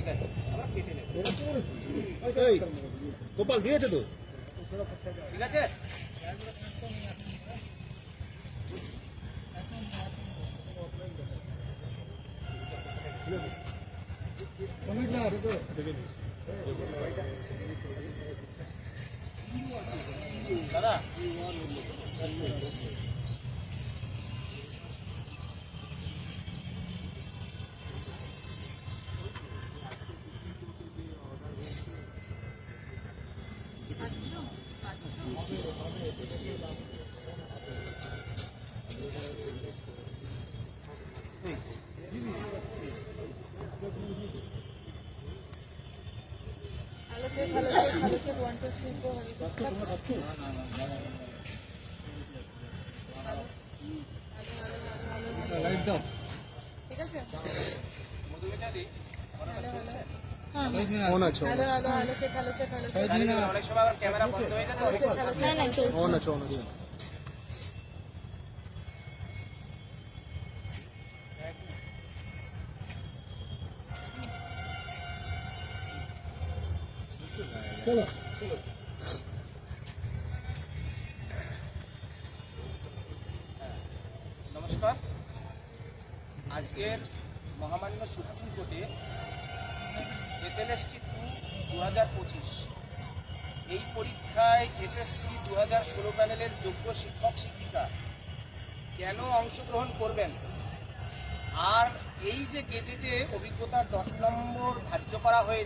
ঠিক আছে আমরা কেটে নেব এই গোপাল দিয়েছে তো ঠিক আছে দাদা চেক ঠিক আছে না চলছে অন আছে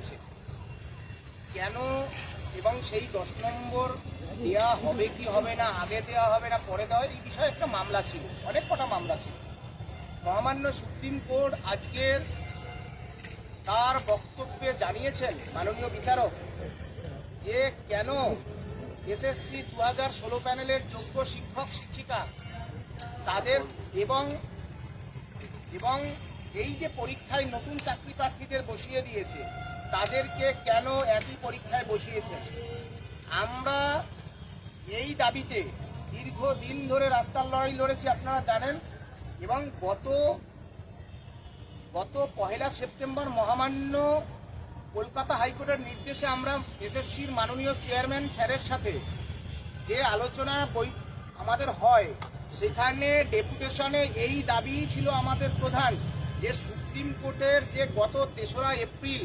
হয়েছে। কেন এবং সেই দশ নম্বর দেওয়া হবে কি হবে না, আগে দেওয়া হবে না, পরে দেওয়া এই বিষয়ে একটা মামলা ছিল, অনেক কটা মামলা ছিল। মহামান্য সুপ্রিম কোর্ট আজকের তার বক্তব্যে জানিয়েছেন মাননীয় বিচারক যে কেন এসএসসি দু হাজার ষোলো প্যানেলের যোগ্য শিক্ষক, শিক্ষিকা তাদের এবং এবং এই যে পরীক্ষায় নতুন চাকরি প্রার্থীদের বসিয়ে দিয়েছে তাদেরকে কেন একই পরীক্ষায় বসিয়েছেন? আমরা এই দাবিতে দীর্ঘদিন ধরে রাস্তার লড়াই লড়েছি, আপনারা জানেন, এবং গত গত পহেলা সেপ্টেম্বর মহামান্য কলকাতা হাইকোর্টের নির্দেশে আমরা এসএসসির মাননীয় চেয়ারম্যান স্যারের সাথে যে আলোচনা বই আমাদের হয়, সেখানে ডেপুটেশনে এই দাবি ছিল আমাদের প্রধান, যে সুপ্রিম কোর্টের যে গত তেসরা এপ্রিল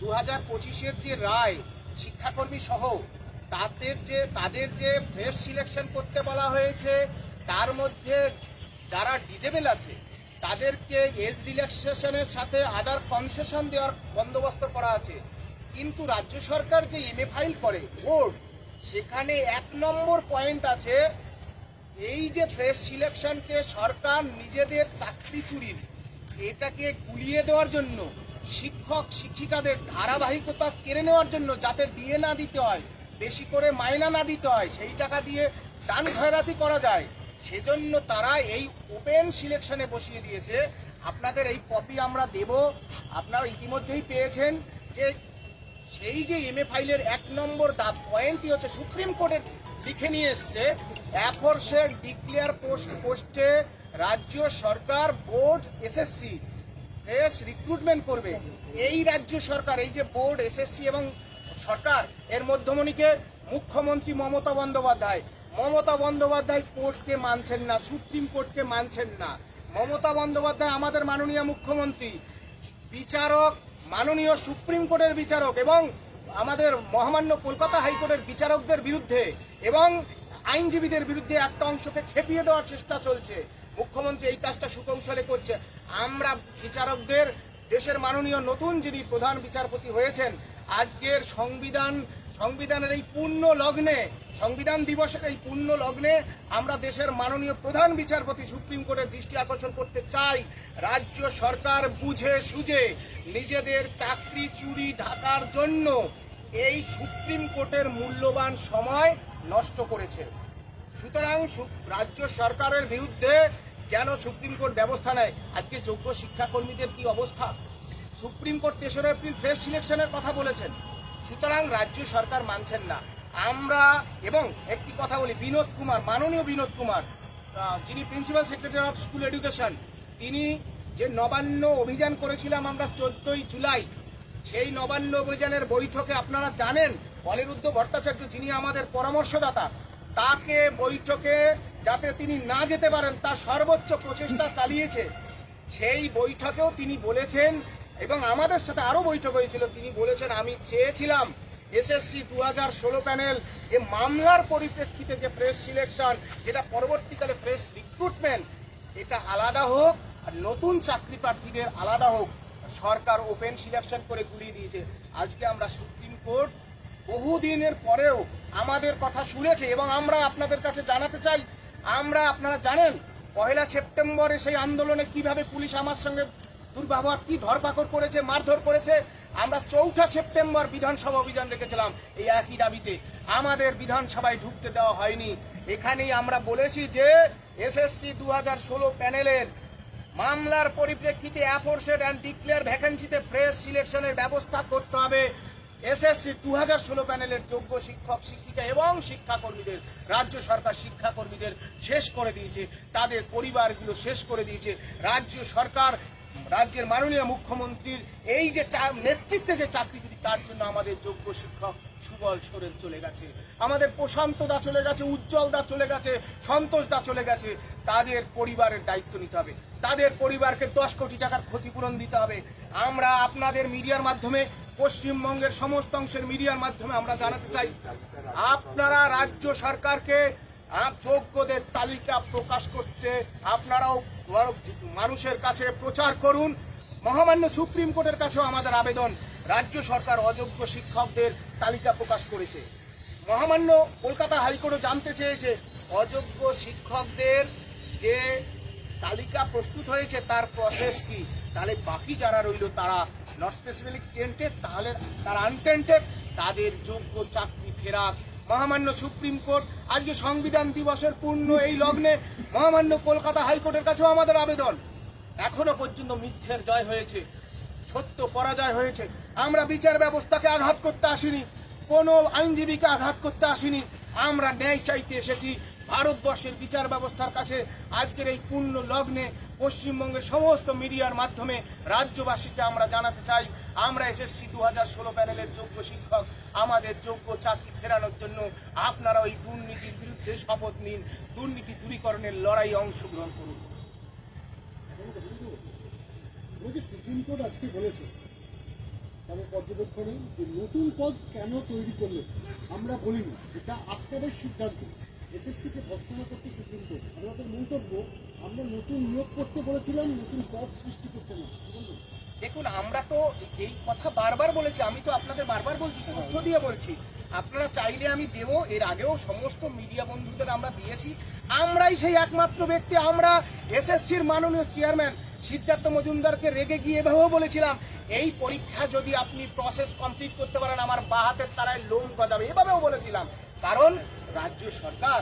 দু হাজার পঁচিশের যে রায়, শিক্ষাকর্মী সহ, তাদের যে তাদের যে ফ্রেশ সিলেকশন করতে বলা হয়েছে, তার মধ্যে যারা ডিজেবল আছে, তাদেরকে এজ রিল্যাক্সেশনের সাথে আদার কনসেশন দেওয়ার বন্দোবস্ত করা আছে। কিন্তু রাজ্য সরকার যে এমএ ফাইল করে বোর্ড সেখানে এক নম্বর পয়েন্ট আছে, এই যে ফ্রেশ সিলেকশনকে সরকার নিজেদের চাকরি চুরির, এটাকে গুলিয়ে দেওয়ার জন্য শিক্ষক শিক্ষিকাদের ধারাবাহিকতা কেড়ে নেওয়ার জন্য যাতে দিয়ে না দিতে হয়, বেশি করে মাইনা না দিতে হয়, সেই টাকা দিয়ে দান খয়রাতি করা যায়, সেজন্য তারা এই ওপেন সিলেকশনে বসিয়ে দিয়েছে। আপনাদের এই কপি আমরা দেব। আপনারা ইতিমধ্যেই পেয়েছেন যে সেই যে এমএ ফাইলের এক নম্বর দা পয়েন্টই হচ্ছে সুপ্রিম কোর্টের লিখে নিয়ে এসছে। অ্যাফোর্সের ডিক্লেয়ার পোস্ট পোস্টে রাজ্য সরকার বোর্ড এসএসসি ফ্রেশ রিক্রুটমেন্ট করবে। এই রাজ্য সরকার, এই যে বোর্ড এসএসসি এবং সরকার, এর মধ্যমণিকে মুখ্যমন্ত্রী মমতা বন্দ্যোপাধ্যায়। মমতা বন্দ্যোপাধ্যায় কোর্টকে মানছেন না, সুপ্রিম কোর্টকে মানছেন না। মমতা বন্দ্যোপাধ্যায় আমাদের মাননীয় মুখ্যমন্ত্রী, বিচারক, মাননীয় সুপ্রিম কোর্টের বিচারক এবং আমাদের মহামান্য কলকাতা হাইকোর্টের বিচারকদের বিরুদ্ধে এবং আইনজীবীদের বিরুদ্ধে একটা অংশকে খেপিয়ে দেওয়ার চেষ্টা চলছে। মুখ্যমন্ত্রী এই কাজটা সুকৌশলে করছে। আমরা বিচারকদের, দেশের মাননীয় নতুন যিনি প্রধান বিচারপতি হয়েছেন, আজকের সংবিধান, সংবিধানের এই পূর্ণ লগ্নে, সংবিধান দিবসের এই পূর্ণ লগ্নে আমরা দেশের মাননীয় প্রধান বিচারপতি সুপ্রিম কোর্টের দৃষ্টি আকর্ষণ করতে চাই। রাজ্য সরকার বুঝে সুঝে নিজেদের চাকরি চুরি ঢাকার জন্য এই সুপ্রিম কোর্টের মূল্যবান সময় নষ্ট করেছে। সুতরাং রাজ্য সরকারের বিরুদ্ধে যেন সুপ্রিম কোর্ট ব্যবস্থা নেয়। আজকে যোগ্য শিক্ষাকর্মীদের কি অবস্থা? সুপ্রিম কোর্ট তেসরা এপ্রিল ফ্রেশ সিলেকশনের কথা বলেছেন। সুতরাং রাজ্য সরকার মানছেন না। আমরা এবং একটি কথা বলি, বিনোদ কুমার, মাননীয় বিনোদ কুমার যিনি principal secretary of school education তিনি যে নবান্ন অভিযান করেছিলাম আমরা চোদ্দই জুলাই, সেই নবান্ন অভিযানের বৈঠকে আপনারা জানেন, অনিরুদ্ধ ভট্টাচার্য যিনি আমাদের পরামর্শদাতা তাকে বৈঠকে যাতে তিনি না যেতে পারেন, তার সর্বোচ্চ প্রচেষ্টা চালিয়েছে। সেই বৈঠকেও তিনি বলেছেন, এবং আমাদের সাথে আরও বৈঠক হয়েছিল, তিনি বলেছেন, আমি চেয়েছিলাম এসএসসি দু হাজার ষোলো প্যানেল যে মামলার পরিপ্রেক্ষিতে যে ফ্রেশ সিলেকশন, যেটা পরবর্তীকালে ফ্রেশ রিক্রুটমেন্ট, এটা আলাদা হোক, আর নতুন চাকরি প্রার্থীদের আলাদা হোক। সরকার ওপেন সিলেকশন করে গুলিয়ে দিয়েছে। আজকে আমরা সুপ্রিম কোর্ট বহুদিনের পরেও আমাদের কথা শুনেছে এবং আমরা আপনাদের কাছে জানাতে চাই, আমরা আপনারা জানেন পয়লা সেপ্টেম্বরে সেই আন্দোলনে কীভাবে পুলিশ আমার সঙ্গে দুর্ব্যবহার, কি ধরপাকড় করেছে, মারধর করেছে, আমরা চৌঠা সেপ্টেম্বর বিধানসভা অভিযান রেখেছিলাম এই একই দাবিতে। আমাদের বিধানসভায় ঢুকতে দেওয়া হয়নি। এখানেই আমরা বলেছি যে এসএসসি দু হাজার ষোলো প্যানেলের মামলার পরিপ্রেক্ষিতে অ্যাফোর্সেড অ্যান্ড ডিক্লেয়ার ভ্যাকেন্সিতে ফ্রেশ সিলেকশনের ব্যবস্থা করতে হবে। এসএসসি দু হাজার ষোলো প্যানেলের যোগ্য শিক্ষক, শিক্ষিকা এবং শিক্ষাকর্মীদের, রাজ্য সরকার শিক্ষাকর্মীদের শেষ করে দিয়েছে। তাদের পরিবারগুলো শেষ করে দিয়েছে। রাজ্য সরকার, রাজ্যের মাননীয় মুখ্যমন্ত্রীর এই যে নেতৃত্বে যে চাকরি চুরি, তার জন্য আমাদের যোগ্য শিক্ষক সুবল সরেন চলে গেছে। আমাদের প্রশান্ত দা চলে গেছে, উজ্জ্বল দা চলে গেছে, সন্তোষ দা চলে গেছে। তাদের পরিবারের দায়িত্ব নিতে হবে। তাদের পরিবারকে দশ কোটি টাকার ক্ষতিপূরণ দিতে হবে। আমরা আপনাদের মিডিয়ার মাধ্যমে পশ্চিমবঙ্গের সমস্ত অংশের মিডিয়ার মাধ্যমে আমরা জানাতে চাই, আপনারা রাজ্য সরকারকে যোগ্যদের তালিকা প্রকাশ করতে আপনারাও মানুষের কাছে প্রচার করুন। মহামান্য সুপ্রিম কোর্টের কাছেও আমাদের আবেদন, রাজ্য সরকার অযোগ্য শিক্ষকদের তালিকা প্রকাশ করেছে। মহামান্য কলকাতা হাইকোর্টও জানতে চেয়েছে, অযোগ্য শিক্ষকদের যে তালিকা প্রস্তুত হয়েছে, তার প্রসেস কি? তাহলে বাকি যারা রইল, তারা নট স্পেসিফিক টেন্টেড তাহলে তারা আনটেন্টেড তাদের যোগ্য চাকরি ফেরাক। মহামান্য সুপ্রিম কোর্ট, আজকে সংবিধান দিবসের পূর্ণ এই লগ্নে মহামান্য কলকাতা হাইকোর্টের কাছেও আমাদের আবেদন। এখনও পর্যন্ত মিথ্যের জয় হয়েছে, সত্য পরাজয় হয়েছে। আমরা বিচার ব্যবস্থাকে আঘাত করতে আসিনি, কোনো আইনজীবীকে আঘাত করতে আসিনি। আমরা ন্যায় চাইতে এসেছি ভারতবর্ষের বিচার ব্যবস্থার কাছে আজকের এই পূর্ণ লগ্নে পশ্চিমবঙ্গের সমস্ত মিডিয়ার মাধ্যমে রাজ্যবাসীকে আমরা জানাতে চাই। আমরা এসএসসি দু হাজার ষোলো প্যানেলের যোগ্য শিক্ষক, আমাদের যোগ্য চাকরি ফেরানোর জন্য। আপনারা ওই দুর্নীতির বিরুদ্ধে শপথ নিন, দুর্নীতি দূরীকরণের লড়াই অংশগ্রহণ করুন। সুপ্রিম কোর্ট আজকে বলেছে তাদের পর্যবেক্ষণে যে নতুন পদ কেন তৈরি করলে? আমরা বলিনি, এটা আপনাদের সিদ্ধান্ত। এসএসসিকে ভর্সনা করতে সুপ্রিম কোর্ট। আমাদের মন্তব্য, আমরা নতুন নিয়োগ করতে বলেছিলাম, নতুন পদ সৃষ্টি করতে না। দেখুন, আমরা তো এই কথা বারবার বলেছি, আমি তো আপনাদের বারবার বলছি তথ্য দিয়ে বলছি। আপনারা চাইলে আমি দেবো, এর আগেও সমস্ত মিডিয়া বন্ধুদের আমরা দিয়েছি। আমরাই সেই একমাত্র ব্যক্তি, আমরা এসএসসির মাননীয় চেয়ারম্যান সিদ্ধার্থ মজুমদারকে রেগে গিয়ে এভাবেও বলেছিলাম, এই পরীক্ষা যদি আপনি প্রসেস কমপ্লিট করতে পারেন, আমার বা হাতের তারায় লোন গজাবে। এভাবেও বলেছিলাম। কারণ রাজ্য সরকার,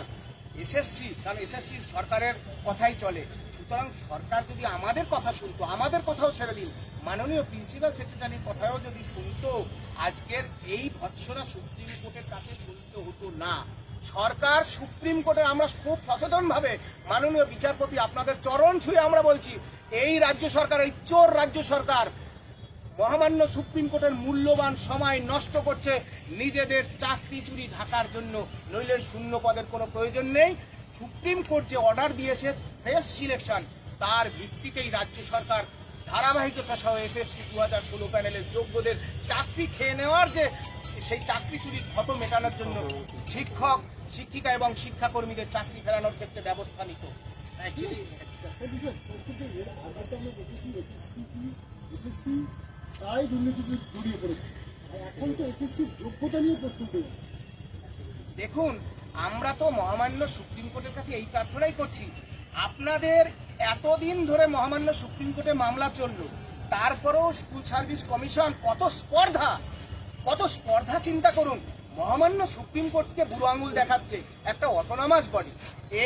এসএসসি, কারণ এসএসসি সরকারের কথাই চলে। সুতরাং সরকার যদি আমাদের কথা শুনতো, আমাদের কথাও ছেড়ে দিন। মাননীয় প্রিন্সিপাল সেক্রেটারির কথাও যদি শুনতো, আজকের এই ভৎসরা সুপ্রিম কোর্টের কাছে শুনতে হতো না। সরকার সুপ্রিম কোর্টে আমরা খুব সচেতনভাবে মাননীয় বিচারপতি আপনাদের চরণ ছুঁয়ে আমরা বলছি, এই রাজ্য সরকার, এই চোর রাজ্য সরকার মহামান্য সুপ্রিম কোর্টের মূল্যবান সময় নষ্ট করছে নিজেদের চাকরি চুরি ঢাকার জন্য। নইলে শূন্য পদের কোনো প্রয়োজন নেই। সুপ্রিম কোর্ট যে অর্ডার দিয়েছে ফ্রেশ সিলেকশন তার ভিত্তিতেই রাজ্য সরকার ধারাবাহিকতা সহ এসএসসি দু হাজার ষোলো প্যানেলের যোগ্যদের চাকরি খেয়ে নেওয়ার যে সেই চাকরি চুরির ক্ষত মেটানোর জন্য শিক্ষক শিক্ষিকা এবং শিক্ষাকর্মীদের চাকরি ফেরানোর ক্ষেত্রে ব্যবস্থা নিত। একটা বিষয় প্রত্যেকে এর আগে আমরা দেখেছি এসএসসি এসএসসি তাই দুর্নীতিতে জড়িয়ে পড়েছে। এখন তো এসএসসির যোগ্যতা নিয়ে প্রশ্ন দেখুন, আমরা তো মহামান্য সুপ্রিম কোর্টের কাছে এই প্রার্থনাই করছি। আপনাদের এতদিন ধরে মহামান্য সুপ্রিম কোর্টে মামলা চলল। তারপরেও স্কুল সার্ভিস কমিশন কত স্পর্ধা কত স্পর্ধা চিন্তা করুন। মহামান্য সুপ্রিম কোর্টকে বুড়ো আঙুল দেখাচ্ছে একটা অটোনমাস বডি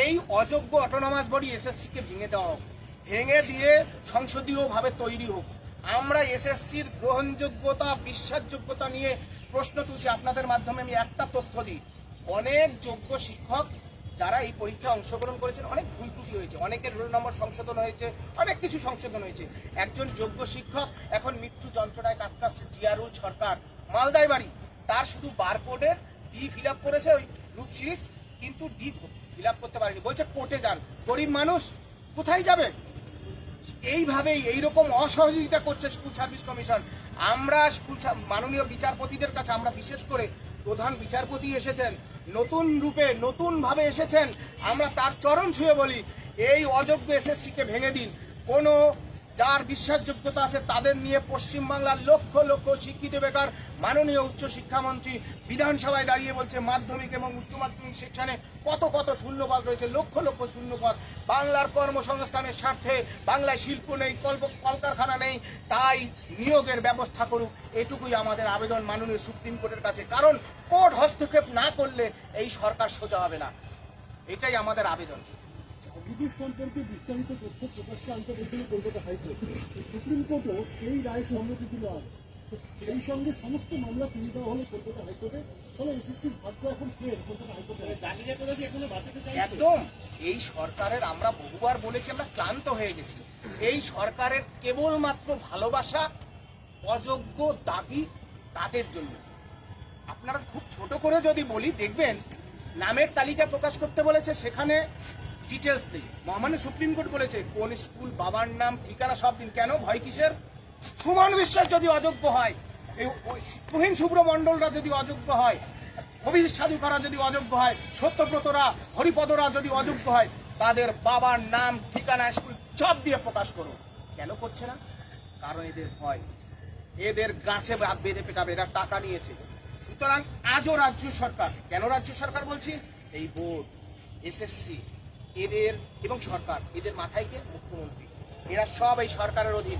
এই অযোগ্য অটোনমাস বডি এসএসসিকে ভেঙে দেওয়া হোক, ভেঙে দিয়ে সংসদীয়ভাবে তৈরি হোক। আমরা এসএসসির গ্রহণযোগ্যতা, বিশ্বাসযোগ্যতা নিয়ে প্রশ্ন তুলছি। আপনাদের মাধ্যমে আমি একটা তথ্য দিই। অনেক যোগ্য শিক্ষক যারা এই পরীক্ষায় অংশগ্রহণ করেছেন, অনেক ভুল ত্রুটি হয়েছে। অনেকের রোল নম্বর সংশোধন হয়েছে, অনেক কিছু সংশোধন হয়েছে। একজন যোগ্য শিক্ষক এখন মৃত্যু যন্ত্রণায় কাটকাচ্ছে জিয়ারুল সরকার, মালদায় বাড়ি। তার শুধু বারকোডের ডি ফিল করেছে ওই গ্রুপ সিরিজ কিন্তু ডি ফিল করতে পারেনি। বলছে, কোর্টে যান। গরিব মানুষ কোথায় যাবে? এইভাবেই, এইরকম অসহযোগিতা করছে স্কুল সার্ভিস কমিশন। আমরা স্কুল মাননীয় বিচারপতিদের কাছে আমরা বিশেষ করে প্রধান বিচারপতি এসেছেন, নতুন রূপে, নতুনভাবে এসেছেন। আমরা তার চরণ ছুঁয়ে বলি, এই অযোগ্য এসএসসিকে ভেঙে দিন। কোনো যার বিশ্বাসযোগ্যতা আছে তাদের নিয়ে পশ্চিমবাংলার লক্ষ লক্ষ শিক্ষিত বেকার মাননীয় উচ্চ শিক্ষামন্ত্রী বিধানসভায় দাঁড়িয়ে বলছে, মাধ্যমিক এবং উচ্চ মাধ্যমিক সেকশনে কত কত শূন্যপদ রয়েছে, লক্ষ লক্ষ শূন্যপদ। বাংলার কর্মসংস্থানের স্বার্থে বাংলায় শিল্প নেই, কল্প, কলকারখানা নেই, তাই নিয়োগের ব্যবস্থা করুক। এটুকুই আমাদের আবেদন মাননীয় সুপ্রিম কোর্টের কাছে। কারণ কোর্ট হস্তক্ষেপ না করলে এই সরকার সোজা হবে না। এটাই আমাদের আবেদন। বিদেশ সম্পর্কে বিস্তারিত তথ্য প্রকাশ্যে আনতে বলছিল কলকাতা হাইকোর্ট। সুপ্রিম কোর্টও সেই রায় সম্মতি দিল আজ। সেই সঙ্গে সমস্ত মামলা ফিরিয়ে দেওয়া হলো কলকাতা হাইকোর্টে। ফলে এসএসসির ভাগ্য এখন ফের কলকাতা হাইকোর্টে একদম। এই সরকারের আমরা বহুবার বলেছি আমরা ক্লান্ত হয়ে গেছি। এই সরকারের কেবলমাত্র ভালোবাসা অযোগ্য দাবি তাদের জন্য। আপনারা খুব ছোট করে যদি বলি দেখবেন নামের তালিকা প্রকাশ করতে বলেছে সেখানে ডিটেলস নেই। মহামান্য সুপ্রিম কোর্ট বলেছে, কোন স্কুল, বাবার নাম, ঠিকানা সব দিন। কেন? ভয় কিসের? সুমন বিশ্বাস যদি অযোগ্য হয় তুহিন শুভ্র মণ্ডলরা যদি অযোগ্য হয়, অভিজিৎ সাধুকারা যদি অযোগ্য হয়, সত্যব্রতরা, হরিপদরা যদি অযোগ্য হয়, তাদের বাবার নাম, ঠিকানা, স্কুল সব দিয়ে প্রকাশ করো কেন করছে না? কারণ এদের ভয়। এদের গাছে বেঁধে পেটাবে, এরা টাকা নিয়েছে। সুতরাং আজও রাজ্য সরকার, কেন রাজ্য সরকার বলছি? এই বোর্ড, এসএসসি এদের এবং সরকার, এদের মাথায় কে? মুখ্যমন্ত্রী। এরা সব এই সরকারের অধীন।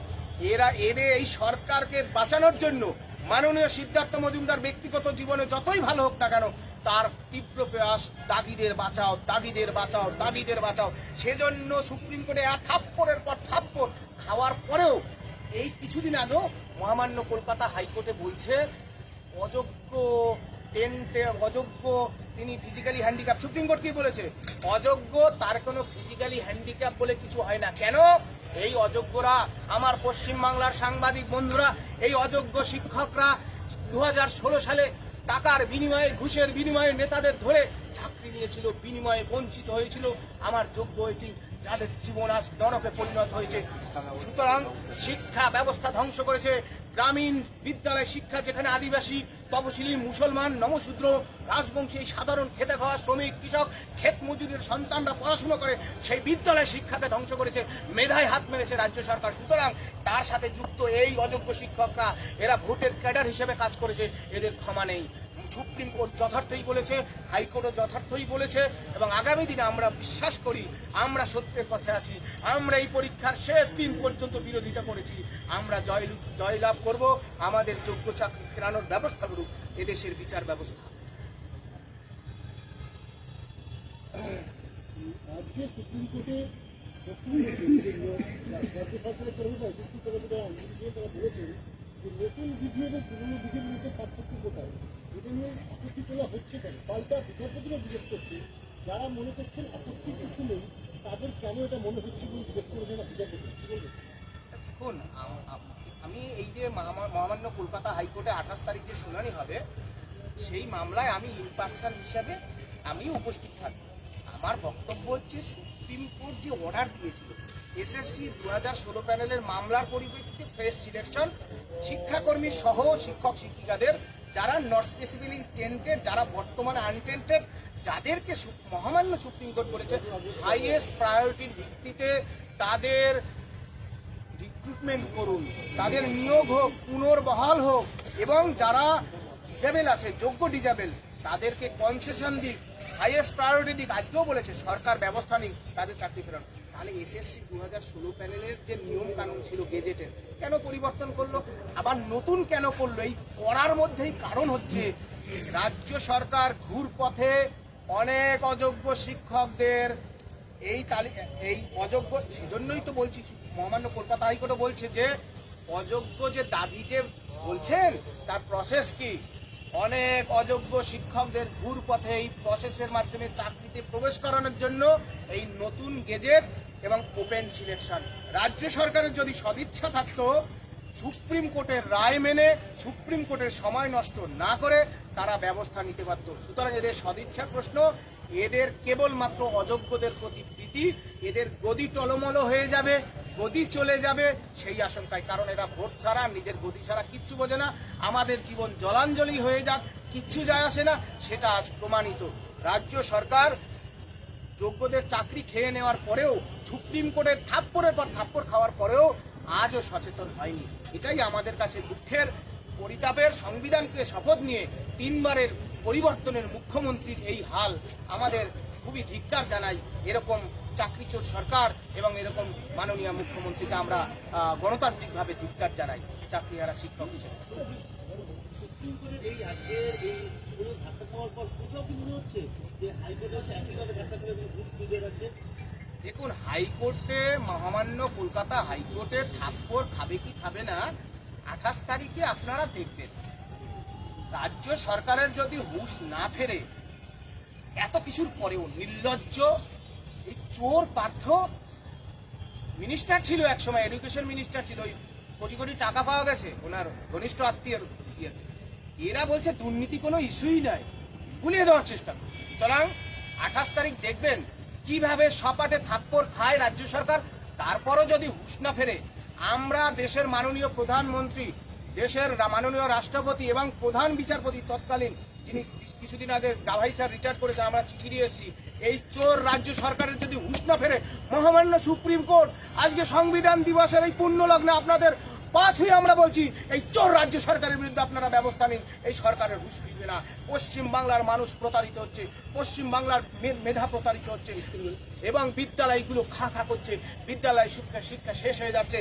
এরা, এদের এই সরকারকে বাঁচানোর জন্য মাননীয় সিদ্ধার্থ মজুমদার ব্যক্তিগত জীবনে যতই ভালো হোক না কেন, তার তীব্র প্রয়াস দাদিদের বাঁচাও দাদিদের বাঁচাও দাদিদের বাঁচাও। সেজন্য সুপ্রিম কোর্টে এক থাপ্পড়ের পর থাপ্পড় খাওয়ার পরেও এই কিছুদিন আগেও মহামান্য কলকাতা হাইকোর্টে বলছে, অযোগ্য টেন্টে, অযোগ্য তিনি ফিজিক্যালি হ্যান্ডিক্যাপ সুপ্রিম কোর্ট কি বলেছে? অযোগ্য তার কোনো ফিজিক্যালি হ্যান্ডিক্যাপ বলে কিছু হয় না। কেন? এই অযোগ্যরা, আমার পশ্চিমবাংলার সাংবাদিক বন্ধুরা, এই অযোগ্য শিক্ষকরা দু হাজার ষোলো সালে টাকার বিনিময়ে, ঘুষের বিনিময়ে নেতাদের ধরে চাকরি নিয়েছিল, বিনিময়ে বঞ্চিত হয়েছিল। আমার যোগ্য এটি যাদের জীবন আজ নরকে পরিণত হয়েছে। সুতরাং শিক্ষা ব্যবস্থা ধ্বংস করেছে। গ্রামীণ বিদ্যালয় শিক্ষা যেখানে আদিবাসী তপশিলি মুসলমান নমশূদ্র রাজবংশী সাধারণ খেতে খাওয়া শ্রমিক, কৃষক, ক্ষেত মজুরের সন্তানরা পড়াশোনা করে, সেই বিদ্যালয় শিক্ষাকে ধ্বংস করেছে, মেধায় হাত মেরেছে রাজ্য সরকার। সুতরাং তার সাথে যুক্ত এই অযোগ্য শিক্ষকরা, এরা ভোটের ক্যাডার হিসেবে কাজ করেছে, এদের ক্ষমা নেই। সুপ্রিম কোর্ট যথার্থই বলেছে, হাইকোর্টও যথার্থই বলেছে, এবং আগামী দিনে আমরা বিশ্বাস করি, আমরা সত্যের পথে আছি, আমরা এই পরীক্ষার শেষ দিন পর্যন্ত বিরোধিতা করেছি, আমরা জয় জয়লাভ করব, আমাদের যোগ্য চাকরি ফেরানোর ব্যবস্থা করুক, এদেশের বিচার ব্যবস্থা। সুপ্রিম কোর্টে প্রশ্ন সরকারের আইনজীবী তারা বলেছেন নতুন নিয়ে হচ্ছে কেন? জিজ্ঞেস করছে, যারা মনে করছেন তাদের কেন এটা মনে জিজ্ঞেস আম- এই যে মহামা- মহামান্য কলকাতা হাইকোর্টে আঠাশ তারিখ যে শুনানি হবে, সেই মামলায় আমি ইনপার্সন হিসাবে আমি উপস্থিত থাকব। আমার বক্তব্য হচ্ছে সুপ্রিম কোর্ট যে অর্ডার দিয়েছিল, এসএসসি দু হাজার ষোলো প্যানেলের মামলার পরিপ্রেক্ষিতে ফ্রেশ সিলেকশন শিক্ষাকর্মী সহ শিক্ষক শিক্ষিকাদের, যারা নট স্পেসিফিকলি টেন্টেড যারা বর্তমানে আনটেন্টেড যাদেরকে মহামান্য সুপ্রিম কোর্ট বলেছে হাইয়েস্ট প্রায়োরিটির ভিত্তিতে তাদের রিক্রুটমেন্ট করুন। তাদের নিয়োগ হোক, পুনর্বহাল হোক, এবং যারা ডিজেবল আছে, যোগ্য ডিজেবল তাদেরকে কনসেশন দিক হাইয়েস্ট প্রায়োরিটি দিক। আজকেও বলেছে, সরকার ব্যবস্থা নিক, তাদের চাকরি ফেরান তাহলে এসএসসি দু হাজার ষোলো প্যানেলের যে নিয়ম কানুন ছিল, গেজেটের, কেন পরিবর্তন করল? আবার নতুন কেন করল? এই করার মধ্যেই কারণ হচ্ছে রাজ্য সরকার ঘুর পথে অনেক অযোগ্য শিক্ষকদের এই তালি, এই অযোগ্য, সেজন্যই তো বলছি, মহামান্য কলকাতা হাইকোর্টও বলছে যে অযোগ্য যে দাবি যে বলছেন, তার প্রসেস কি? অনেক অযোগ্য শিক্ষকদের ঘুর পথে এই প্রসেসের মাধ্যমে চাকরিতে প্রবেশ করানোর জন্য এই নতুন গেজেট এবং ওপেন সিলেকশন। রাজ্য সরকারের যদি সদিচ্ছা থাকতো, সুপ্রিম কোর্টের রায় মেনে, সুপ্রিম কোর্টের সময় নষ্ট না করে তারা ব্যবস্থা নিতে পারত। সুতরাং এদের সদিচ্ছার প্রশ্ন, এদের কেবলমাত্র অযোগ্যদের প্রতি প্রীতি, এদের গদি টলমল হয়ে যাবে, গদি চলে যাবে সেই আশঙ্কায়। কারণ এরা ভোট ছাড়া, নিজের গদি ছাড়া কিচ্ছু বোঝে না। আমাদের জীবন জলাঞ্জলি হয়ে যাক, কিচ্ছু যায় আসে না, সেটা আজ প্রমাণিত। রাজ্য সরকার যোগ্যদের চাকরি খেয়ে নেওয়ার পরেও সুপ্রিম কোর্টের থাপ্পড়ের পর থাপ্পড় খাওয়ার পরেও আজও সচেতন হয়নি। এটাই আমাদের কাছে দুঃখের। পরিতাপের সংবিধানকে শপথ নিয়ে তিনবারের পরিবর্তনের মুখ্যমন্ত্রীর এই হাল আমাদের খুবই ধিক্কার জানাই এরকম চাকরিচোর সরকার এবং এরকম মাননীয় মুখ্যমন্ত্রীকে আমরা গণতান্ত্রিকভাবে ধিক্কার জানাই। চাকরিহারা শিক্ষক হিসেবে। ধাক্কা খাওয়ার পর কোথাও কি মনে হচ্ছে যে এসে একইভাবে ধাক্কা ঘুষ রাখছে দেখুন, হাইকোর্টে মহামান্য কলকাতা হাইকোর্টের থাপ্পড় খাবে কি খাবে না, আঠাশ তারিখে আপনারা দেখবেন। রাজ্য সরকারের যদি হুশ না ফেরে, এত কিছুর পরেও নির্লজ্জ, এই চোর পার্থ মিনিস্টার ছিল একসময় এডুকেশন মিনিস্টার ছিল, ওই কোটি কোটি টাকা পাওয়া গেছে, ওনার ঘনিষ্ঠ আত্মীয়ের এরা বলছে দুর্নীতি কোনো ইস্যুই নাই ভুলিয়ে দেওয়ার চেষ্টা সুতরাং আঠাশ তারিখ দেখবেন কীভাবে সপাটে থাপ্পড় খায় রাজ্য সরকার, তারপরও যদি হুঁশ না ফেরে, আমরা দেশের মাননীয় প্রধানমন্ত্রী, দেশের মাননীয় রাষ্ট্রপতি এবং প্রধান বিচারপতি তৎকালীন, যিনি কিছুদিন আগে গাভাই স্যার রিটায়ার করেছে আমরা চিঠি দিয়ে এসেছি, এই চোর রাজ্য সরকারের যদি হুঁশ না ফেরে, মহামান্য সুপ্রিম কোর্ট, আজকে সংবিধান দিবসের এই পুণ্য লগ্নে আপনাদের পাঁচ হয়ে আমরা বলছি, এই চোর রাজ্য সরকারের বিরুদ্ধে আপনারা ব্যবস্থা নিন। এই সরকারের হুঁশ ফিরবে না। পশ্চিম বাংলার মানুষ প্রতারিত হচ্ছে, পশ্চিম বাংলার মেধা প্রতারিত হচ্ছে, এবং বিদ্যালয়গুলো খা খা করছে, বিদ্যালয় শিক্ষা শিক্ষা শেষ হয়ে যাচ্ছে।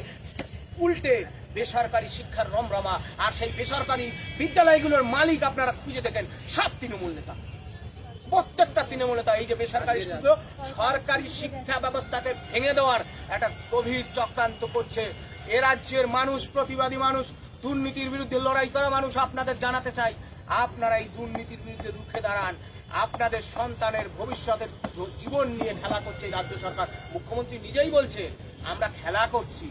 উল্টে বেসরকারি শিক্ষার রমরমা, আর সেই বেসরকারি বিদ্যালয়গুলোর মালিক আপনারা খুঁজে দেখেন, সব তৃণমূল নেতা। প্রত্যেকটা তৃণমূল নেতা, এই যে বেসরকারি সরকারি শিক্ষা ব্যবস্থাকে ভেঙে দেওয়ার একটা গভীর চক্রান্ত করছে। এ রাজ্যের মানুষ, প্রতিবাদী মানুষ, দুর্নীতির বিরুদ্ধে লড়াই করা মানুষ আপনাদের জানাতে চাই। আপনারা এই দুর্নীতির বিরুদ্ধে রুখে দাঁড়ান। আপনাদের সন্তানের ভবিষ্যতের জীবন নিয়ে খেলা করছে রাজ্য সরকার। মুখ্যমন্ত্রী নিজেই বলছে, আমরা খেলা করছি।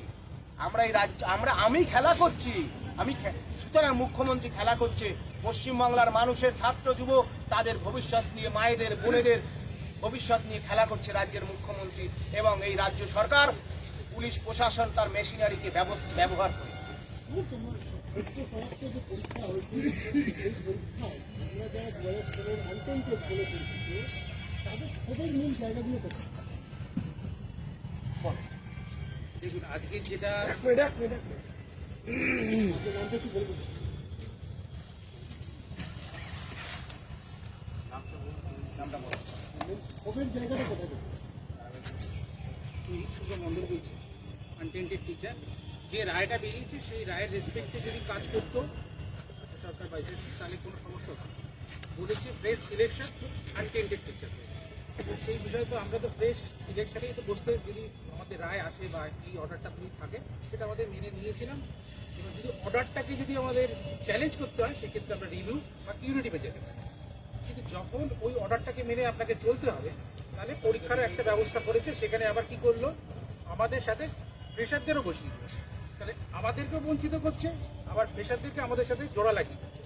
আমরা এই রাজ্য, আমরা, আমি খেলা করছি। আমি সুতরাং মুখ্যমন্ত্রী খেলা করছে। পশ্চিমবাংলার মানুষের ছাত্র, যুবক, তাদের ভবিষ্যৎ নিয়ে, মায়েদের, বোনেদের ভবিষ্যৎ নিয়ে খেলা করছে রাজ্যের মুখ্যমন্ত্রী এবং এই রাজ্য সরকার। পুলিশ প্রশাসন তার মেশিনারিকে ব্যবহার করে। দেখুন আজকে যেটা নামটা জায়গাটা কোথায়? শুভ মন্ডল বলছি আনটেন্টেড টিচার যে রায়টা বেরিয়েছে, সেই রায়ের রেসপেক্টে যদি কাজ করতো সরকার বাইসেস তাহলে কোনো সমস্যা হতো। বলেছে ফ্রেশ সিলেকশন আনটেন্টেড টিচার সেই বিষয়ে তো আমরা তো ফ্রেশ সিলেকশনেই তো বসতে যদি আমাদের রায় আসে বা এই অর্ডারটা যদি থাকে, সেটা আমাদের মেনে নিয়েছিলাম। এবং যদি অর্ডারটাকে যদি আমাদের চ্যালেঞ্জ করতে হয়, সেক্ষেত্রে আমরা রিভিউ বা কিউরিটিভে যেতে পারি। কিন্তু যখন ওই অর্ডারটাকে মেনে আপনাকে চলতে হবে, তাহলে পরীক্ষারও একটা ব্যবস্থা করেছে, সেখানে আবার কি করল? আমাদের সাথে প্রেশারদেরও বসিয়ে দিল তাহলে আমাদেরকেও বঞ্চিত করছে আবার প্রেশারদেরকে আমাদের সাথে জোড়া লাগিয়ে দিচ্ছে।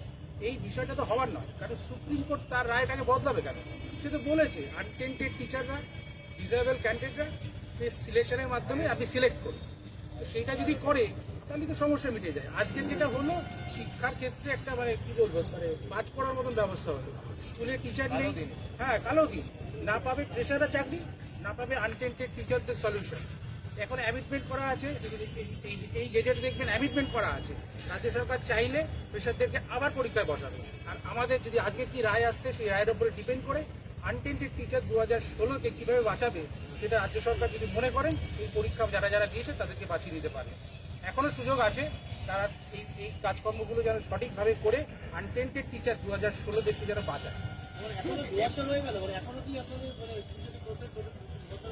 এই বিষয়টা তো হওয়ার নয় কারণ সুপ্রিম কোর্ট তার রায়টাকে বদলাবে কেন? সে তো বলেছে আনটেন্টেড টিচাররা ডিজাবেল ক্যান্ডিডেটরা সেই সিলেকশনের মাধ্যমে আপনি সিলেক্ট করুন। তো সেইটা যদি করে তাহলে তো সমস্যা মিটে যায়। আজকে যেটা হলো শিক্ষার ক্ষেত্রে একটা মানে কি বলব মানে পাঁচ পড়ার মতন ব্যবস্থা হলো। স্কুলে টিচার নেই হ্যাঁ কালো দিন। না পাবে ফ্রেশাররা চাকরি না পাবে আনটেন্টেড টিচারদের সলিউশন এখন অ্যামিটমেন্ট করা আছে, এই- গেজেট দেখবেন অ্যামিটমেন্ট করা আছে। রাজ্য সরকার চাইলে প্রেশারদেরকে আবার পরীক্ষায় বসাবে। আর আমাদের যদি আজকে কি রায় আসছে, সেই রায়ের উপরে ডিপেন্ড করে আনটেন্টেড টিচার দু হাজার ষোলোতে কীভাবে বাঁচাবে, সেটা রাজ্য সরকার যদি মনে করেন এই পরীক্ষা যারা যারা দিয়েছে, তাদেরকে বাঁচিয়ে দিতে পারে। এখনও সুযোগ আছে, তারা এই এই কাজকর্মগুলো যেন সঠিকভাবে করে আনটেন্টেড টিচার দু হাজার ষোলোদেরকে যেন বাঁচায়। এখনও হয়ে গেল এখনও কি মানে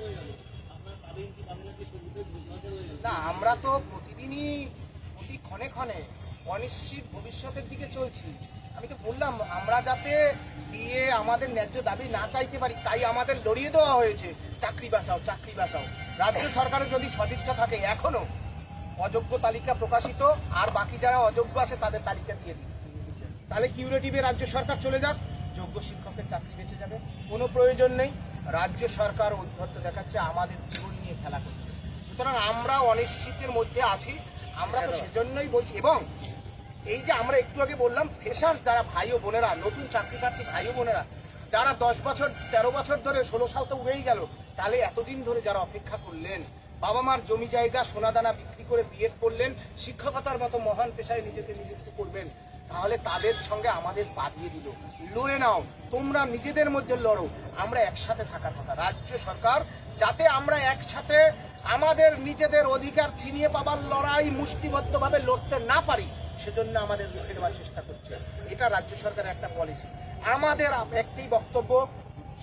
হয়ে গেল আপনার পাবেন কি পাবেন না কি দু বছর হয়ে গেল না, আমরা তো প্রতিদিনই, প্রতি ক্ষণে ক্ষণে অনিশ্চিত ভবিষ্যতের দিকে চলছি। আমি তো বললাম, আমরা যাতে দিয়ে আমাদের ন্যায্য দাবি না চাইতে পারি, তাই আমাদের লড়িয়ে দেওয়া হয়েছে। চাকরি বাঁচাও চাকরি বাঁচাও। রাজ্য সরকারের যদি সদিচ্ছা থাকে, এখনও অযোগ্য তালিকা প্রকাশিত, আর বাকি যারা অযোগ্য আছে, তাদের তালিকা দিয়ে দিন। তাহলে কিউরেটিভে রাজ্য সরকার চলে যাক। যোগ্য শিক্ষকের চাকরি বেঁচে যাবে। কোনো প্রয়োজন নেই। রাজ্য সরকার উদ্ধত্ত দেখাচ্ছে, আমাদের জীবন নিয়ে খেলা করছে। সুতরাং আমরা অনিশ্চিতের মধ্যে আছি। আমরা তো সেজন্যই বলছি। এবং এই যে আমরা একটু আগে বললাম ফেসার্স যারা ভাই ও বোনেরা নতুন চাকরি প্রার্থী ভাই ও বোনেরা যারা দশ বছর তেরো বছর ধরে ষোলো সাল তো উড়েই গেল তাহলে এতদিন ধরে যারা অপেক্ষা করলেন বাবা মার জমি জায়গা সোনাদানা বিক্রি করে বিএড করলেন শিক্ষকতার মতো মহান পেশায় নিজেকে নিযুক্ত করবেন তাহলে তাদের সঙ্গে আমাদের বাদিয়ে দিল। লড়ে নাও তোমরা নিজেদের মধ্যে লড়ো আমরা একসাথে থাকার কথা। রাজ্য সরকার যাতে আমরা একসাথে আমাদের নিজেদের অধিকার ছিনিয়ে পাবার লড়াই মুষ্টিবদ্ধভাবে লড়তে না পারি, সেজন্য আমাদের রুখে দেওয়ার চেষ্টা করছে। এটা রাজ্য সরকারের একটা পলিসি আমাদের একটি বক্তব্য,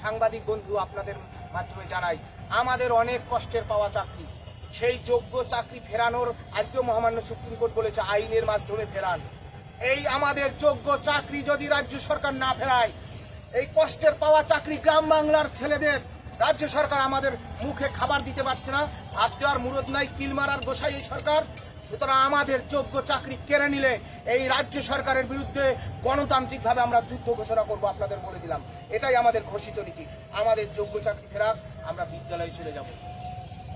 সাংবাদিক বন্ধু আপনাদের মাধ্যমে জানাই, আমাদের অনেক কষ্টের পাওয়া চাকরি। সেই যোগ্য চাকরি ফেরানোর, আজকেও মহামান্য সুপ্রিম কোর্ট বলেছে, আইনের মাধ্যমে ফেরান। এই আমাদের যোগ্য চাকরি যদি রাজ্য সরকার না ফেরায়, এই কষ্টের পাওয়া চাকরি গ্রাম বাংলার ছেলেদের রাজ্য সরকার আমাদের মুখে খাবার দিতে পারছে না ভাত দেওয়ার মুরদ নাই, কিল মারার গোসাই এই সরকার। সুতরাং আমাদের যোগ্য চাকরি কেড়ে নিলে এই রাজ্য সরকারের বিরুদ্ধে গণতান্ত্রিকভাবে আমরা যুদ্ধ ঘোষণা করব, আপনাদের বলে দিলাম। এটাই আমাদের ঘোষিত নীতি। আমাদের যোগ্য চাকরি ফেরাক, আমরা বিদ্যালয়ে চলে যাব।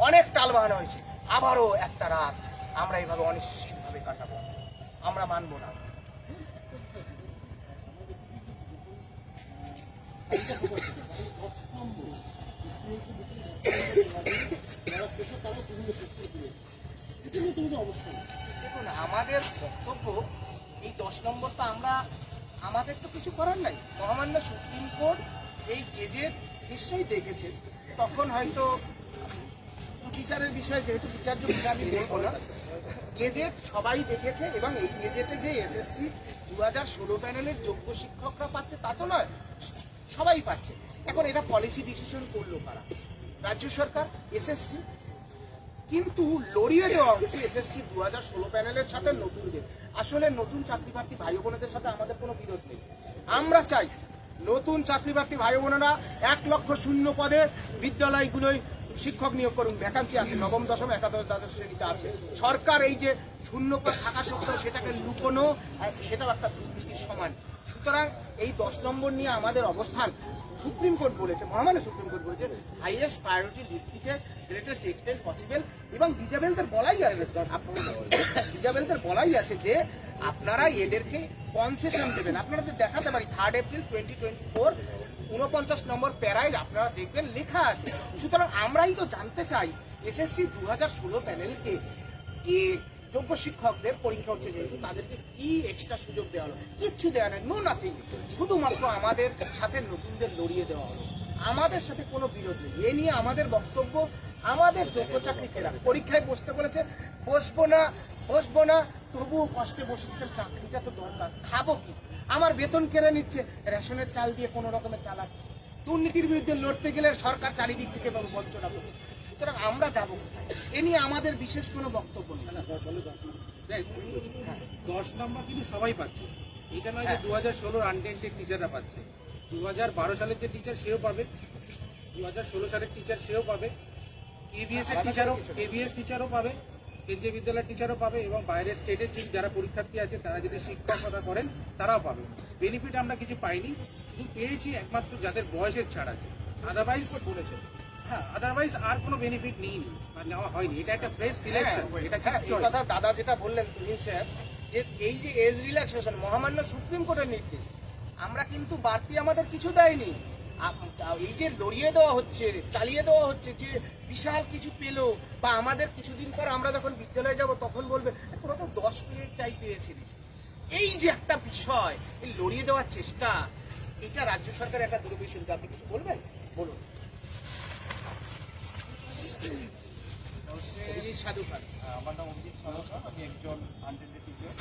অনেক টাল বাহানো হয়েছে। আবারও একটা রাত আমরা এইভাবে অনিশ্চিতভাবে কাটাবো। আমরা মানবো না। দেখুন, আমাদের বক্তব্য, এই দশ নম্বরটা আমরা, আমাদের তো কিছু করার নাই। মহামান্য সুপ্রিম কোর্ট এই গেজেট নিশ্চয়ই দেখেছে। তখন হয়তো বিচারের বিষয়ে যেহেতু বিচার্য বিষয় আমি বলব না, গেজেট সবাই দেখেছে এবং এই গেজেটে যে এসএসসি দু হাজার ষোলো প্যানেলের যোগ্য শিক্ষকরা পাচ্ছে তা তো নয়, সবাই পাচ্ছে। এখন এটা পলিসি ডিসিশন করল কারা? রাজ্য সরকার এসএসসি কিন্তু লড়িয়ে দেওয়া হচ্ছে এসএসসি দু হাজার ষোলো প্যানেলের সাথে নতুনদের। আসলে নতুন চাকরি প্রার্থী ভাই বোনেদের সাথে আমাদের কোনো বিরোধ নেই। আমরা চাই নতুন চাকরি প্রার্থী ভাই বোনেরা এক লক্ষ শূন্য পদে বিদ্যালয়গুলোয় শিক্ষক নিয়োগ করুন। ভ্যাকান্সি আছে, নবম, দশম, একাদশ, দ্বাদশ শ্রেণীতে আছে। সরকার এই যে শূন্য পদ থাকা সত্ত্বেও সেটাকে লুকোনো, সেটাও একটা দুর্নীতির সমান। সুতরাং এই দশ নম্বর নিয়ে আমাদের অবস্থান সুপ্রিম কোর্ট বলেছে, মহামান্য সুপ্রিম কোর্ট বলেছে হাইয়েস্ট প্রায়োরিটি ভিত্তিতে গ্রেটেস্ট এক্সটেন্ট পসিবল এবং ডিজাবেলদের বলাই আছে, ডিজাবেলদের বলাই আছে যে আপনারা এদেরকে কনসেশন দেবেন। আপনাদের দেখাতে পারি third April twenty twenty four উনপঞ্চাশ নম্বর প্যারায় আপনারা দেখবেন লেখা আছে। সুতরাং আমরাই তো জানতে চাই এসএসসি দু হাজার ষোলো প্যানেলকে কি যোগ্য শিক্ষকদের পরীক্ষা হচ্ছে যেহেতু তাদেরকে কি এক্সট্রা সুযোগ দেওয়া হলো? কিচ্ছু দেওয়া নেই নো নাথিং শুধুমাত্র আমাদের সাথে নতুনদের লড়িয়ে দেওয়া হলো। আমাদের সাথে কোনো বিরোধ নেই। এ নিয়ে আমাদের বক্তব্য, আমাদের যোগ্য চাকরি ফেরা পরীক্ষায় বসতে বলেছে, বসবো না বসবো না, তবুও কষ্টে বসেছিলাম, চাকরিটা তো দরকার। খাব কি? আমার বেতন কেড়ে নিচ্ছে, রেশনের চাল দিয়ে কোনো রকমের চালাচ্ছে। দুর্নীতির বিরুদ্ধে লড়তে গেলে সরকার চারিদিক থেকে বঞ্চনা করছে। সুতরাং আমরা যাব? এ নিয়ে আমাদের বিশেষ কোনো বক্তব্য নেই। দশ নম্বর। কিন্তু সবাই পাচ্ছে। এটা নয় যে দু হাজার ষোলোর আনটেন্টেড টিচাররা পাচ্ছে। দু হাজার বারো সালের যে টিচার সেও পাবে। দু হাজার ষোলো সালের টিচার সেও পাবে। কেবিএস এর টিচারও কেবিএস টিচারও পাবে। কেন্দ্রীয় বিদ্যালয়ের টিচারও পাবে এবং বাইরের স্টেটের যে যারা পরীক্ষার্থী আছে তারা যদি শিক্ষকতা করেন তারাও পাবে। বেনিফিট আমরা কিছু পাইনি। শুধু পেয়েছি একমাত্র যাদের বয়সের ছাড় আছে। আদারওয়াইজ বলেছে। আদারওয়াইজ আর কোনো বেনিফিট আর নেওয়া হয়নি। এটা একটা ফ্রেশ সিলেকশন এটা হ্যাঁ, কথা দাদা যেটা বললেন তুমি স্যার যে এই যে এজ রিল্যাক্সেশন মহামান্য সুপ্রিম কোর্টের নির্দেশ আমরা কিন্তু বাড়তি আমাদের কিছু দেয়নি। এই যে লড়িয়ে দেওয়া হচ্ছে চালিয়ে দেওয়া হচ্ছে যে বিশাল কিছু পেল বা আমাদের কিছুদিন পর আমরা যখন বিদ্যালয়ে যাব তখন বলবে "এ, তোরা তো দশ পেয়েটাই পেয়েছিলিস। এই যে একটা বিষয় এই লড়িয়ে দেওয়ার চেষ্টা এটা রাজ্য সরকারের একটা দুরভিসন্ধি আপনি কিছু বলবেন? বলুন। অভিজিৎ সাধু খান আমার নাম অভিজিৎ সরকার আমি একজন আনটেন্ডেড টিচার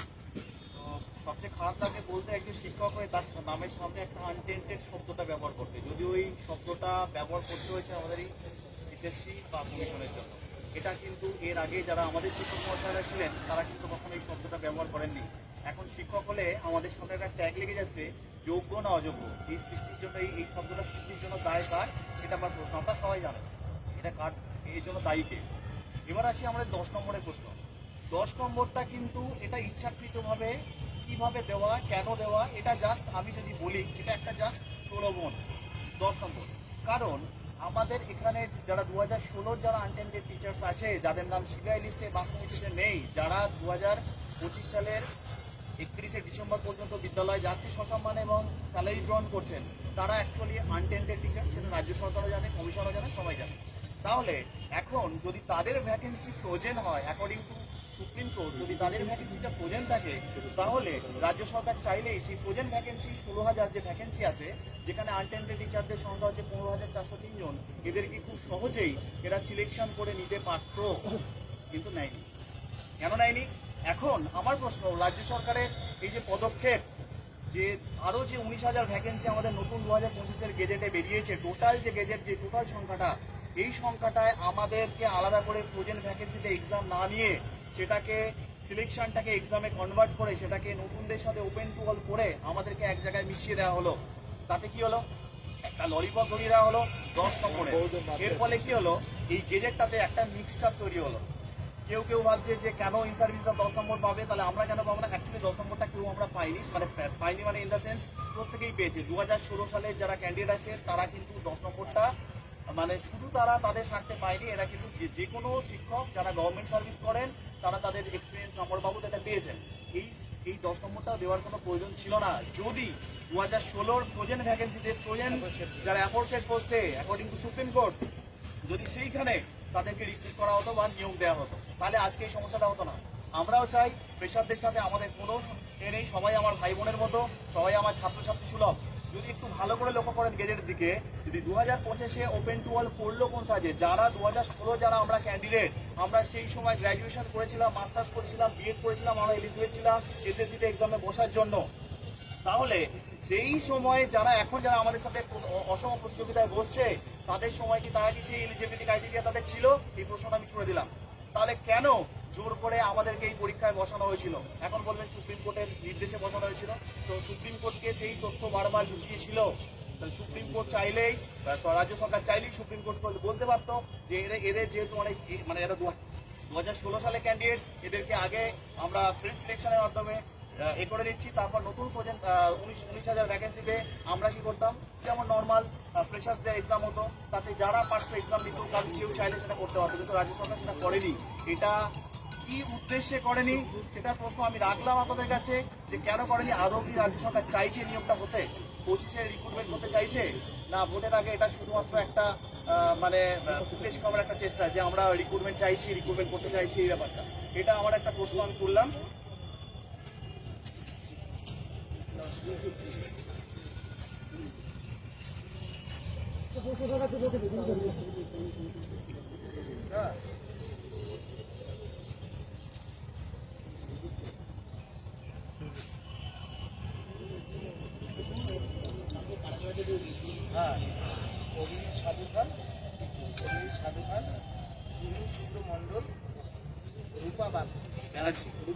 তো সবচেয়ে খারাপ লাগে বলতে একজন শিক্ষক হয়ে তার নামের সামনে একটা আনটেন্ডেড শব্দটা ব্যবহার করতে। যদিও এই শব্দটা ব্যবহার করতে হয়েছে আমাদের এই এসএসসি বা কমিশনের এটা কিন্তু এর আগে যারা আমাদের শিক্ষক মহাশয়রা ছিলেন, তারা কিন্তু কখনো এই শব্দটা ব্যবহার করেননি। এখন শিক্ষক হলে আমাদের সামনে একটা ট্যাগ লেগে যাচ্ছে, যোগ্য না অযোগ্য। এই সৃষ্টির জন্য, এই শব্দটা সৃষ্টির জন্য দায় কার? এটা আমার প্রশ্ন আমরা সবাই জানেন এটা কার এর জন্য দায়ী কে এবার আসি আমাদের দশ নম্বরের প্রশ্ন। দশ নম্বরটা কিন্তু এটা ইচ্ছাকৃতভাবে কীভাবে দেওয়া, কেন দেওয়া, এটা জাস্ট আমি যদি বলি, এটা একটা জাস্ট প্রলোভন। দশ নম্বর। কারণ আমাদের এখানে যারা দু হাজার ষোলোর যারা আনটেন্ডেড টিচার্স আছে, যাদের নাম সিবিআই লিস্টে বাস্তবিতে নেই, যারা দু হাজার পঁচিশ সালের একত্রিশে ডিসেম্বর পর্যন্ত বিদ্যালয়ে যাচ্ছে সসম্মানে এবং স্যালারি গ্রহণ করছেন, তারা অ্যাকচুয়ালি আনটেন্ডেড টিচার সেটা রাজ্য সরকারও জানে, কমিশনও জানে, সবাই জানে। তাহলে এখন যদি তাদের ভ্যাকেন্সি ফ্রোজেন হয় অ্যাকর্ডিং টু সুপ্রিম কোর্ট যদি তাদের ভ্যাকেন্সিটা ফ্রোজেন থাকে, তাহলে রাজ্য সরকার চাইলেই সেই ফ্রোজেন ভ্যাকেন্সি ষোলো হাজার যে ভ্যাকেন্সি আছে, যেখানে আনটেন্ডেড টিচারদের সংখ্যা হচ্ছে পনেরো হাজার চারশো তিনজন এদেরকে খুব সহজেই এরা সিলেকশন করে নিতে পারত। কিন্তু নেয়নি। কেন নেয়নি? এখন আমার প্রশ্ন, রাজ্য সরকারের এই যে পদক্ষেপ, যে আরও যে উনিশ হাজার ভ্যাকেন্সি আমাদের নতুন দু হাজার পঁচিশের গেজেটে বেরিয়েছে টোটাল যে গেজেট যে টোটাল সংখ্যাটা এই সংখ্যাটায় আমাদেরকে আলাদা করে ফ্রোজেন ভ্যাকেন্সিতে এক্সাম না নিয়ে সেটাকে সিলেকশনটাকে এক্সামে কনভার্ট করে সেটাকে নতুনদের সাথে ওপেন টু অল করে আমাদেরকে এক জায়গায় মিশিয়ে দেওয়া হলো। তাতে কি হলো? একটা ললিপপ ধরিয়ে দেওয়া হলো দশ নম্বরে। এর ফলে কি হলো? এই গেজেটটাতে একটা মিক্সচার তৈরি হলো। কেউ কেউ ভাবছে যে কেন ইন সার্ভিসটা দশ নম্বর পাবে? তাহলে আমরা কেন পাবো না? অ্যাকচুয়ালি দশ নম্বরটা কেউ আমরা পাইনি। মানে পাইনি মানে ইন দ্য সেন্স প্রত্যেকেই পেয়েছে। দু সালের যারা ক্যান্ডিডেট আছে, তারা কিন্তু দশ নম্বরটা মানে শুধু তারা তাদের স্বার্থে পায়নি, এরা কিন্তু যে কোনো শিক্ষক যারা গভর্নমেন্ট সার্ভিস করেন, তারা তাদের এক্সপিরিয়েন্স নম্বর বাবদ এটা পেয়েছেন। এই এই দশ নম্বরটা দেওয়ার কোনো প্রয়োজন ছিল না। যদি দু হাজার ষোলোর ফ্রোজেন ভ্যাকেন্সিতে ফ্রোজেন যারা অ্যাফোর্সেড পোস্টে অ্যাকর্ডিং টু সুপ্রিম কোর্ট যদি সেইখানে তাদেরকে রিক্রুট করা হতো বা নিয়োগ দেওয়া হতো, তাহলে আজকে এই সমস্যাটা হতো না। আমরাও চাই প্রেশারদের সাথে আমাদের কোনো এ নেই, সবাই আমার ভাই বোনের মতো, সবাই আমার ছাত্রছাত্রী সুলভ। যদি একটু ভালো করে লক্ষ্য করেন গেজের দিকে, যদি দু হাজার পঁচিশে ওপেন টু অল পড়ল কোন সাজে যারা দু হাজার ষোলো যারা আমরা ক্যান্ডিডেট আমরা সেই সময় গ্র্যাজুয়েশন করেছিলাম মাস্টার্স করেছিলাম বিএড করেছিলাম, আমরা এলিজিবল ছিলাম এসএসসিতে এক্সামে বসার জন্য। তাহলে সেই সময় যারা এখন যারা আমাদের সাথে অসম প্রতিযোগিতায় বসছে, তাদের সময় কি তারা কি সেই এলিজিবিলিটি ক্রাইটেরিয়া তাদের ছিল? এই প্রশ্নটা আমি ছুড়ে দিলাম। তাহলে কেন জোর করে আমাদেরকে এই পরীক্ষায় বসানো হয়েছিল। এখন বলবেন সুপ্রিম কোর্টের নির্দেশে বসানো হয়েছিল। তো সুপ্রিম কোর্টকে সেই তথ্য বারবার ঢুকিয়েছিল তাহলে সুপ্রিম কোর্ট চাইলেই রাজ্য সরকার চাইলেই সুপ্রিম কোর্ট বলতে পারতো যে এদের এদের যেহেতু অনেক মানে এরা দু হাজার ষোলো সালে ক্যান্ডিডেট এদেরকে আগে আমরা ফ্রি সিলেকশনের মাধ্যমে এ করে নিচ্ছি তারপর নতুন প্রজেক্ট উনিশ উনিশ হাজার ভ্যাকেন্সিতে আমরা কি করতাম? যেমন নর্মাল ফ্রেশার্স ফ্রেশার্সদের এক্সাম হতো। তাতে যারা পারতো এক্সাম দিত কারণ কেউ চাইলে সেটা করতে পারতো। কিন্তু রাজ্য সরকার সেটা করেনি। এটা কি উদ্দেশ্যে করেনি সেটা প্রশ্ন আমি রাখলাম আপনাদের কাছে যে কেন করেনি? আদৌ কি রাজ্য সরকার চাইছে নিয়োগটা হতে? পঁচিশে রিক্রুটমেন্ট করতে চাইছে? না, ভোটের আগে এটা শুধুমাত্র একটা মানে ফুটেজ খাবার একটা চেষ্টা যে আমরা রিক্রুটমেন্ট চাইছি রিক্রুটমেন্ট করতে চাইছি এই ব্যাপারটা। এটা আমার একটা প্রশ্ন আমি করলাম হ্যাঁ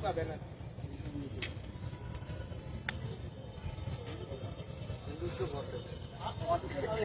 adelante.